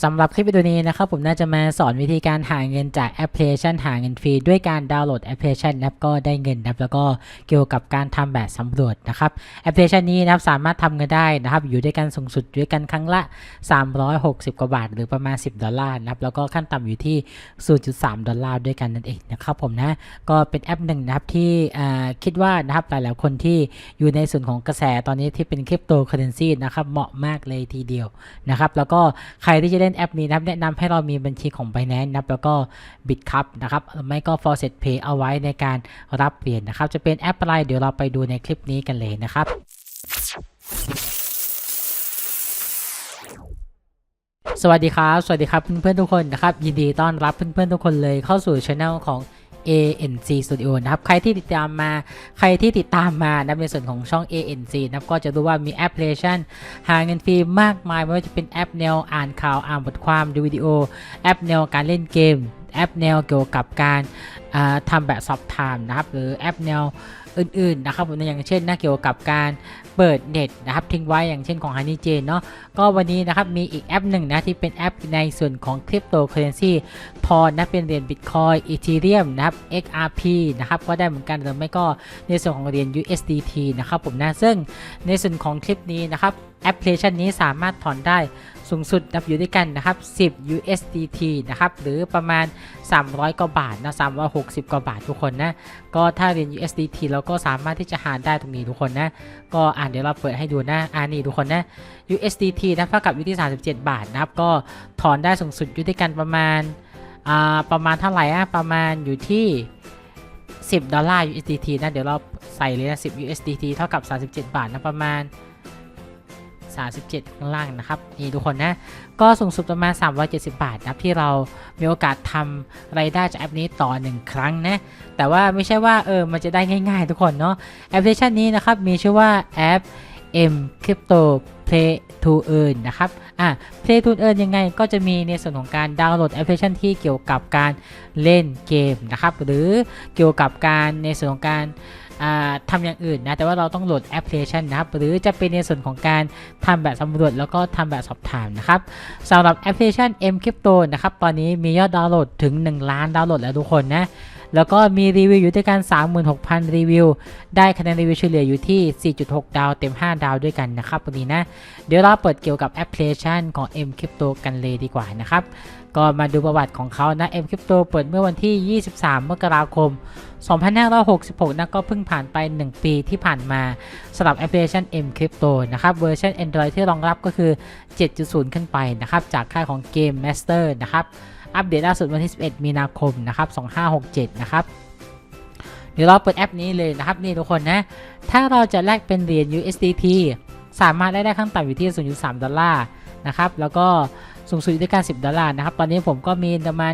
สำหรับคลิปวิดีโอนี้นะครับผมน่าจะมาสอนวิธีการหาเงินจากแอปพลิเคชันหาเงินฟรีด้วยการดาวน์โหลดแอปพลิเคชันนะครับก็ได้เงินนะครับแล้วก็เกี่ยวกับการทำแบบสำรวจนะครับแอปพลิเคชันนี้นะครับสามารถทำเงินได้นะครับอยู่ด้วยกันสูงสุดด้วยกันครั้งละ 360 กว่าบาท หรือประมาณ 10 ดอลลาร์นะครับแล้วก็ขั้นต่ำอยู่ที่ 0.3 ดอลลาร์ด้วยกันนั่นเองนะครับผมนะก็เป็นแอปหนึ่งนะครับที่อ่าคิดว่านะครับหลายๆคนที่อยู่ในส่วนของกระแสตอนนี้ที่เป็นคริปโตเคอเรนซีนะครับเหมาะมากเลยทีเดียวนะครับแล้วก็ใครที่จะเล่นแอปนี้นะครับ แนะนำให้เรามีบัญชีของ Binance นะครับแล้วก็ Bitcup นะครับไม่ก็ Faucet Pay เอาไว้ในการรับเหรียญนะครับ จะเป็นแอปอะไรเดี๋ยวเราไปดูในคลิปนี้กันเลยนะครับสวัสดีครับ สวัสดีครับเพื่อนๆทุกคนนะครับ ยินดีต้อนรับเพื่อนๆทุกคนเลยเข้าสู่ช anel ของ ANC Studio นะครับ ใครที่ติดตามมา ใครที่ติดตามมานะในส่วนของช่อง ANC นะครับ ก็จะรู้ว่ามีแอปพลิเคชัน หาเงินฟรีมากมาย ไม่ว่าจะเป็นแอปแนวอ่านข่าว อ่านบทความ ดูวิดีโอ แอปแนวการเล่นเกม แอปแนวเกี่ยวกับการอ่าทำแบบสอบถามนะครับ หรือแอปแนวอื่นๆนะครับ อย่างเช่นนะเกี่ยวกับการเปิดเน็ตนะครับทิ้งไว้อย่างเช่นของ Honey Jane เนาะก็วันนี้นะครับมีอีกแอปหนึ่งนะที่เป็นแอปในส่วนของคริปโตเคอเรนซีทอนนะเป็นเหรียญ Bitcoin Ethereum นะครับ XRP นะครับก็ได้เหมือนกันหรือไม่ก็ในส่วนของเหรียญ USDT นะครับผมนะซึ่งในส่วนของคลิปนี้นะครับแอปพลิเคชันนี้สามารถถอนได้สูงสุดนับอยู่ด้วยกันนะครับ 10 USDT นะครับ หรือประมาณ 300 กว่าบาทนะ360 กว่าบาททุกคนนะ ก็ถ้าเหรียญ USDT เราก็สามารถที่จะหาได้ตรงนี้ทุกคนนะ ก็อะเดี๋ยวเราเปิดให้ดูนะอ่านี่ทุกคนนะ USDT นะเท่ากับอยู่ที่ 37 บาทนะครับ ก็ถอนได้สูงสุดอยู่ที่กันประมาณอ่าประมาณเท่าไหร่อะประมาณอยู่ที่ 10 ดอลลาร์ USDT นะเดี๋ยวเราใส่เลยนะ10 USDT เท่ากับ 37 บาทนะประมาณ 37 ข้างล่างนะครับนี่ทุกคนนะก็สูงสุดประมาณ 370 บาทนะครับที่เรามีโอกาสทำรายได้จากแอปนี้ต่อ 1 ครั้งนะแต่ว่าไม่ใช่ว่าเออมันจะได้ง่ายๆ ทุกคนเนาะแอปพลิเคชันนี้นะครับมีชื่อว่าแอป M Crypto Play to Earn นะครับ อะ Play to Earn ยังไงก็จะมีในส่วนของการดาวน์โหลดแอปพลิเคชันที่เกี่ยวกับการเล่นเกมนะครับ หรือเกี่ยวกับการในส่วนของการ อ่าทำอย่างอื่นนะ แต่ว่าเราต้องโหลดแอปพลิเคชันนะครับ หรือจะเป็นในส่วนของการทำแบบสำรวจแล้วก็ทำแบบสอบถามนะครับสำหรับแอปพลิเคชัน M Crypto นะครับ ตอนนี้มียอดดาวน์โหลดถึง 1 ล้านดาวน์โหลดแล้วทุกคนนะ แล้วก็มีรีวิวอยู่ด้วยกัน 36,000 รีวิว ได้คะแนนรีวิวเฉลี่ยอยู่ที่ 4.6 ดาวเต็ม 5 ดาวด้วยกันนะครับวันนี้นะ เดี๋ยวเราเปิดเกี่ยวกับแอปพลิเคชันของ M Crypto กันเลยดีกว่านะครับ ก็มาดูประวัติของเขานะ M Crypto เปิดเมื่อวันที่ 23 มกราคม 2566 นะก็เพิ่งผ่านไป 1 ปีที่ผ่านมาสำหรับแอปพลิเคชัน M Crypto นะครับเวอร์ชัน Android ที่รองรับก็คือ 7.0 ขึ้นไปนะครับจากค่ายของ Game Master นะครับ อัปเดตล่าสุดวันที่ 11 มีนาคมนะครับ 2567 นะครับ เดี๋ยวเราเปิดแอปนี้เลยนะครับนี่ทุกคนนะ ถ้าเราจะแลกเป็นเหรียญ USDT สามารถได้ได้ขั้นต่ำอยู่ที่ 0.3 ดอลลาร์นะครับ แล้วก็สูงสุดด้วยกัน10 ดอลลาร์นะครับ ตอนนี้ผมก็มีประมาณ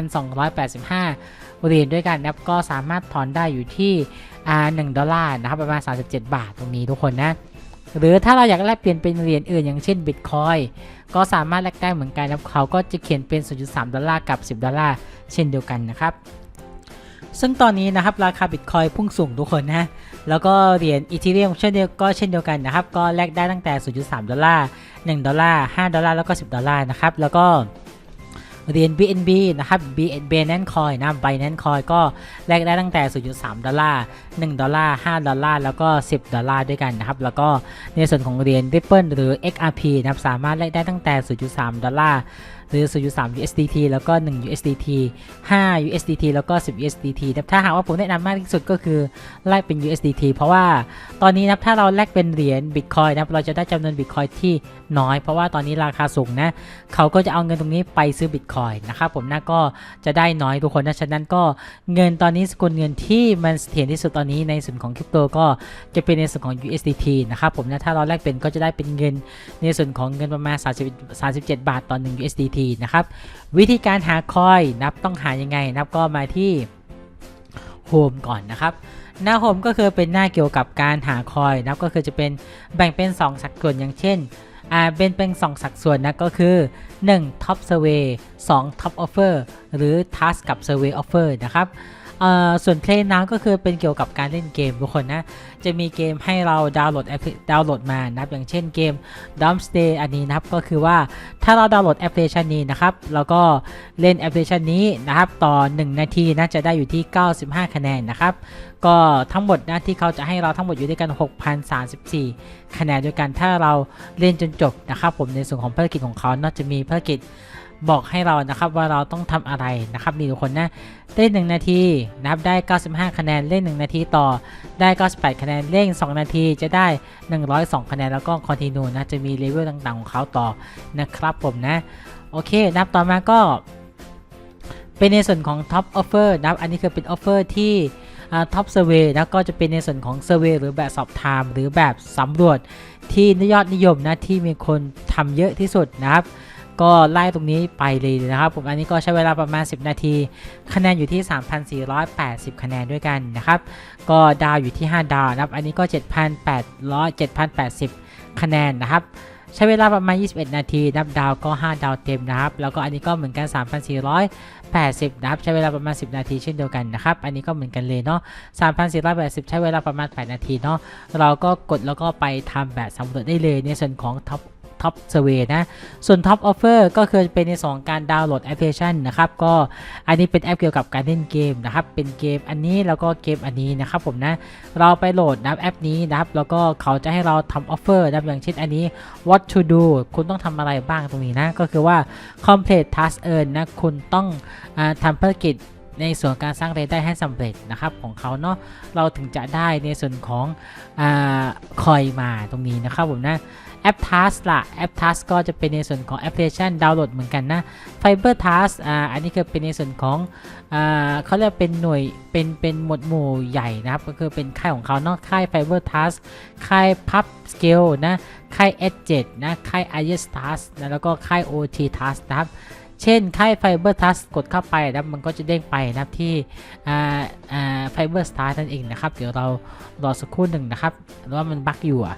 11,285 เหรียญด้วยกันนะครับ ก็สามารถถอนได้อยู่ที่อ่า1ดอลลาร์นะครับ ประมาณ 37 บาทตรงนี้ทุกคนนะ หรือถ้าเราอยากแลกเปลี่ยนเป็นเหรียญอื่นอย่างเช่นบิตคอยก็สามารถแลกได้เหมือนกันนะครับเขาก็จะเขียนเป็น 0.3 ดอลลาร์กับ 10 ดอลลาร์เช่นเดียวกันนะครับ ซึ่งตอนนี้นะครับราคาบิตคอยพุ่งสูงทุกคนนะ แล้วก็เหรียญอีทิเรียมเช่นเดียวก็เช่นเดียวกันนะครับ ก็แลกได้ตั้งแต่ 0.3 ดอลลาร์ 1 ดอลลาร์ 5 ดอลลาร์ แล้วก็ 10 ดอลลาร์นะครับ แล้วก็ เหรียญ BNB นะครับ Binance Coin นะ Binance Coin ก็แลกได้ตั้งแต่ 0.3 ดอลลาร์ 1 ดอลลาร์ 5 ดอลลาร์ แล้วก็ 10 ดอลลาร์ด้วยกันนะครับ แล้วก็ในส่วนของเหรียญ Ripple หรือ XRP นะครับ สามารถแลกได้ตั้งแต่ 0.3 ดอลลาร์ หรือ 0.3 USDT แล้วก็ 1 USDT 5 USDT แล้วก็ 10 USDT นะถ้าหากว่าผมแนะนำมากที่สุดก็คือแลกเป็น USDT เพราะว่าตอนนี้นะถ้าเราแลกเป็นเหรียญ Bitcoin นะเราจะได้จำนวน Bitcoin ที่น้อย เพราะว่าตอนนี้ราคาสูงนะเขาก็จะเอาเงินตรงนี้ไปซื้อ Bitcoin นะครับผมนะก็จะได้น้อยทุกคนนะฉะนั้นก็เงินตอนนี้สกุลเงินที่มันเสถียรที่สุดตอนนี้ในส่วนของคริปโตก็จะเป็นในส่วนของ USDT นะครับผมนะถ้าเราแลกเป็นก็จะได้เป็นเงินในส่วนของเงินประมาณ 30 37 บาทต่อ1 USDT นะครับ วิธีการหาคอยนับต้องหายังไง นับก็มาที่โฮมก่อนนะครับ หน้าโฮมก็คือเป็นหน้าเกี่ยวกับการหาคอยนับก็คือจะเป็นแบ่งเป็น 2 สัดส่วนอย่างเช่นอ่าเป็นเป็น2สัดส่วนนะก็คือ1 Top Survey 2 Top Offer หรือ Task กับ Survey Offer นะครับ เอ่อส่วน Play Now ก็คือเป็นเกี่ยวกับการเล่นเกมทุกคนนะ จะมีเกมให้เราดาวน์โหลดแอปดาวน์โหลดมานะครับอย่างเช่นเกม Dump Stay อันนี้นะครับก็คือว่าถ้าเราดาวน์โหลดแอปพลิเคชันนี้นะครับแล้วก็เล่นแอปพลิเคชันนี้นะครับต่อ 1 นาทีนะจะได้อยู่ที่ 95 คะแนนนะครับก็ทั้งหมดนะที่เขาจะให้เราทั้งหมดอยู่ด้วยกัน 6,034 คะแนนด้วยกันถ้าเราเล่นจนจบนะครับผมในส่วนของภารกิจของเขาเนาจะมีภารกิจ บอกให้เรานะครับว่าเราต้องทำอะไรนะครับนี่ทุกคนนะเล่น1นาทีนะครับได้ 95 คะแนนเล่น 1 นาทีต่อได้ 98 คะแนนเล่น 2 นาทีจะได้ 102 คะแนนแล้วก็คอนติเนียนะจะมีเลเวลต่างๆของเขาต่อนะครับผมนะโอเคนะครับต่อมาก็เป็นในส่วนของ Top Offer นะครับ อันนี้คือเป็น Offer ที่ท็อปเซอร์เวยนะก็จะเป็นในส่วนของเซอร์เวยหรือแบบสอบถามหรือแบบสำรวจที่ยอดนิยมนะที่มีคนทำเยอะที่สุดนะครับ ก็ไล่ตรงนี้ไปเลยนะครับผมอันนี้ก็ใช้เวลาประมาณ 10 นาที คะแนนอยู่ที่ 3,480 คะแนนด้วยกันนะครับ ก็ดาวอยู่ที่ 5 ดาวนะครับ อันนี้ก็ 7,800 7,080 คะแนนนะครับ ใช้เวลาประมาณ 21 นาที นับดาวก็ 5 ดาวเต็มนะครับ แล้วก็อันนี้ก็เหมือนกัน 3,480 นะครับ ใช้เวลาประมาณ 10 นาทีเช่นเดียวกันนะครับ อันนี้ก็เหมือนกันเลยเนาะ 3,480 ใช้เวลาประมาณ 8 นาทีเนาะ เราก็กดแล้วก็ไปทำแบบสำรวจได้เลยในส่วนของท็อป ท็อปเซเวนะ ส่วน Top Offer ก็คือเป็นในสองการดาวน์โหลดแอปพลิเคชันนะครับ ก็อันนี้เป็นแอปเกี่ยวกับการเล่นเกมนะครับ เป็นเกมอันนี้แล้วก็เกมอันนี้นะครับผมนะ เราไปโหลดนะครับแอปนี้นะครับ แล้วก็เขาจะให้เราทำออฟเฟอร์นะครับอย่างเช่นอันนี้ what to do คุณต้องทำอะไรบ้างตรงนี้นะ ก็คือว่า complete task earn นะ คุณต้องอทำภารกิจ ในส่วนการสร้างรายได้ให้สำเร็จนะครับของเขาเนาะเราถึงจะได้ในส่วนของคอยมาตรงนี้นะครับผมนะแอป Task ละแอป Task ก็จะเป็นในส่วนของแอปพลิเคชันดาวน์โหลดเหมือนกันนะ Fiber Task อ่าอันนี้คือเป็นในส่วนของอ่าเขาเรียกเป็นหน่วยเป็นเป็นหมวดหมู่ใหญ่นะครับ ก็คือเป็นค่ายของเขาเนาะค่าย Fiber Task ค่าย Pub Scale นะค่าย S7 นะค่าย i s Task นะแล้วก็ค่าย OT Task นะครับ เช่นค่าย Fiber Task กดเข้าไปนะครับมันก็จะเด้งไปนะครับที่อ่าอ่า Fiber Task นั่นเองนะครับ เดี๋ยวเรารอสักครู่หนึ่งนะครับหรือว่ามันบั๊กอยู่อะ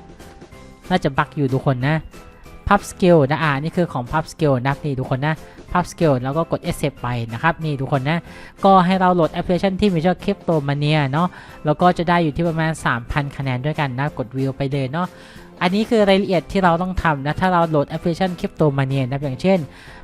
น่าจะบั๊กอยู่ทุกคนนะ Pub Scale นะอ่านี่คือของ Pub Scale นะครับนี่ทุกคนนะ Pub Scale แล้วก็กด Accept ไปนะครับนี่ทุกคนนะก็ให้เราโหลดแอปพลิเคชันที่มีชื่อ Cryptomania เนาะแล้วก็จะได้อยู่ที่ประมาณ 3,000 คะแนนด้วยกันนะกดวิวไปเลยเนาะ อันนี้คือรายละเอียดที่เราต้องทำนะ ถ้าเราโหลดแอปพลิเคชัน Cryptomania นะอย่างเช่น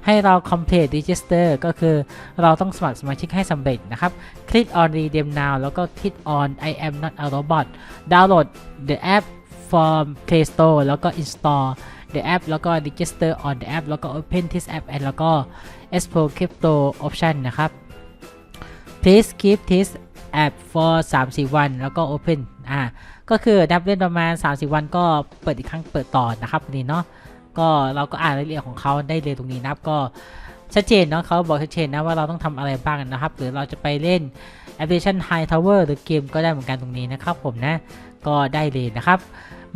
ให้เรา complete register ก็คือเราต้องสมัครสมาชิกให้สำเร็จนะครับ click on redeem now แล้วก็ click on I am not a robot download the app from Play Store แล้วก็ install the app แล้วก็ register on the app แล้วก็ open this app and แล้วก็ explore crypto option นะครับ please keep this app for 30 วัน แล้วก็ open อ่าก็คือดับเล่นประมาณ 30 วันก็เปิดอีกครั้งเปิดต่อนะครับนี่เนาะก็เราก็อ่านรายละเอียดของเขาได้เลยตรงนี้นะครับก็ชัดเจนเนาะเขาบอกชัดเจนนะว่าเราต้องทำอะไรบ้างนะครับ หรือเราจะไปเล่นแอปพลิเคชัน High Tower หรือเกมก็ได้เหมือนกันตรงนี้นะครับผมนะก็ได้เลยนะครับ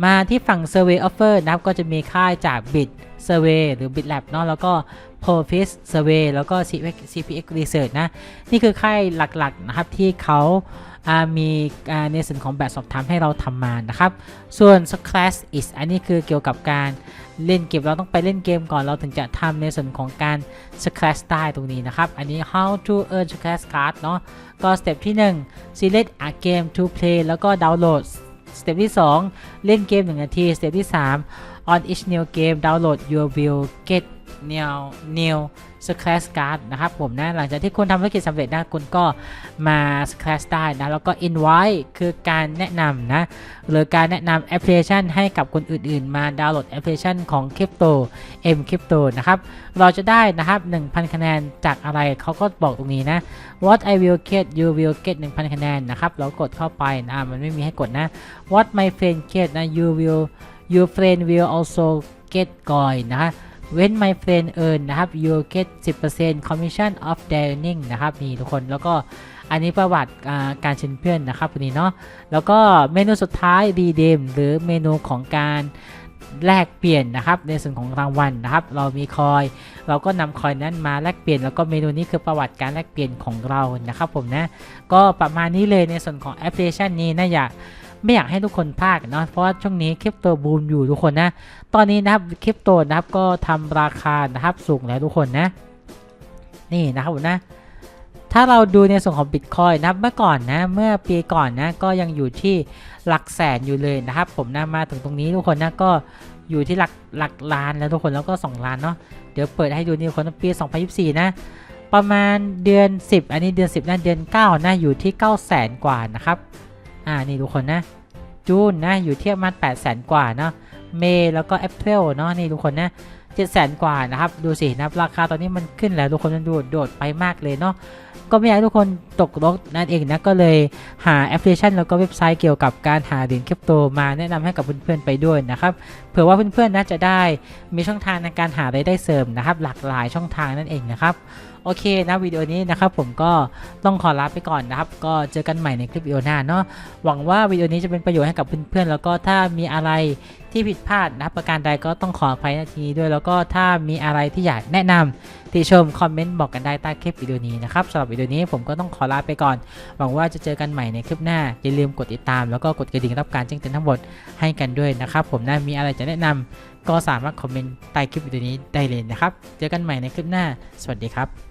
มาที่ฝั่ง Survey Offer นะครับก็จะมีค่ายจาก Bit Survey หรือ BitLab เนาะแล้วก็ Profis Survey แล้วก็ CPX, Research นะ นี่คือค่ายหลักๆนะครับที่เขามีในส่วนของแบบสอบถามให้เราทำมานะครับ ส่วน Class is อันนี้คือเกี่ยวกับการเล่นเกมเราต้องไปเล่นเกมก่อนเราถึงจะทำในส่วนของการ Class ได้ตรงนี้นะครับ อันนี้ how to earn Class card เนาะก็สเต็ปที่ 1 select a game to play แล้วก็ดาวน์โหลด สเต็ปที่ 2 เล่นเกม 1 นาที สเต็ปที่ 3 on each new game download your will get new new scratch card นะครับผมนะหลังจากที่คุณทำธุรกิจสำเร็จนะคุณก็มา scratch ได้นะแล้วก็ invite คือการแนะนำนะหรือการแนะนำแอปพลิเคชันให้กับคนอื่นๆ มาดาวน์โหลดแอปพลิเคชันของ Crypto M Crypto นะครับเราจะได้นะครับ 1,000 คะแนนจากอะไรเขาก็บอกตรงนี้นะ what I will get you will get 1,000 คะแนนนะครับเรากดเข้าไปนะมันไม่มีให้กดนะ what my friend get นะ you will your friend will also get coin นะคะ when my friend earn นะครับ you get 10% commission of their earning นะครับนี่ทุกคนแล้วก็อันนี้ประวัติการเชิญเพื่อนนะครับนนี้เนาะแล้วก็เมนูสุดท้าย redeem หรือเมนูของการแลกเปลี่ยนนะครับในส่วนของรางวัลนะครับ เรามีคอย เราก็นำคอยนั้นมาแลกเปลี่ยน แล้วก็เมนูนี้คือประวัติการแลกเปลี่ยนของเรานะครับผมนะก็ประมาณนี้เลยในส่วนของแอปพลิเคชันนี้นะอยาก ไม่อยากให้ทุกคนพลาดเนาะเพราะว่าช่วงนี้คริปโตบูมอยู่ทุกคนนะ ตอนนี้นะครับคริปโตนะครับก็ทำราคานะครับสูงแล้วทุกคนนะ นี่นะครับผมนะถ้าเราดูในส่วนของ Bitcoin นะครับเมื่อก่อนนะ เมื่อปีก่อนนะก็ยังอยู่ที่หลักแสนอยู่เลยนะครับ ผมนะมาถึงตรงนี้ทุกคนนะก็อยู่ที่หลักหลักล้านแล้วทุกคนแล้วก็ 2 ล้านเนาะเดี๋ยวเปิดให้ดูนี่คนปี 2024 นะ ประมาณเดือน 10 อันนี้เดือน 10นะเดือน 9นะอยู่ที่ 9 0 0แสนกว่านะครับ อ่านี่ทุกคนนะจูนนะอยู่ที่ประมาณ8 0 0แสนกว่าเนาะเมย์แล้วก็แอปเปิลเนาะนี่ทุกคนนะ7 0 0แสนกว่านะครับดูสินะครับราคาตอนนี้มันขึ้นแล้วทุกคนมันโดดโดดไปมากเลยเนาะก็ไม่อยากให้ทุกคนตกลกนั่นเองนะก็เลยหาแอปพลิเคชันแล้วก็เว็บไซต์เกี่ยวกับการหาเหรียญคริปโตมาแนะนำให้กับเพื่อนๆไปด้วยนะครับเผื่อว่าเพื่อนๆน่าจะได้มีช่องทางในการหารายได้เสริมนะครับ หลากหลายช่องทางนั่นเองนะครับ โอเคนะวิดีโอนี้นะครับผมก็ต้องขอลาไปก่อนนะครับ ก็เจอกันใหม่ในคลิปวิดีโอหน้าเนาะหวังว่าวิดีโอนี้จะเป็นประโยชน์ให้กับเพื่อนๆแล้วก็ถ้ามีอะไรที่ผิดพลาดนะครับประการใดก็ต้องขออภัยนาทีนี้ด้วยแล้วก็ถ้ามีอะไรที่อยากแนะนำติชมคอมเมนต์บอกกันได้ใต้คลิปวิดีโอนี้นะครับสำหรับวิดีโอนี้ผมก็ต้องขอลาไปก่อน หวังว่าจะเจอกันใหม่ในคลิปหน้า อย่าลืมกดติดตาม แล้วก็กดกระดิ่งรับการแจ้งเตือนทั้งหมดให้กันด้วยนะครับ ผมนะมีอะไรจะแนะนำก็สามารถคอมเมนต์ใต้คลิปวิดีโอนี้ได้เลยนะครับ เจอกันใหม่ในคลิปหน้า สวัสดีครับ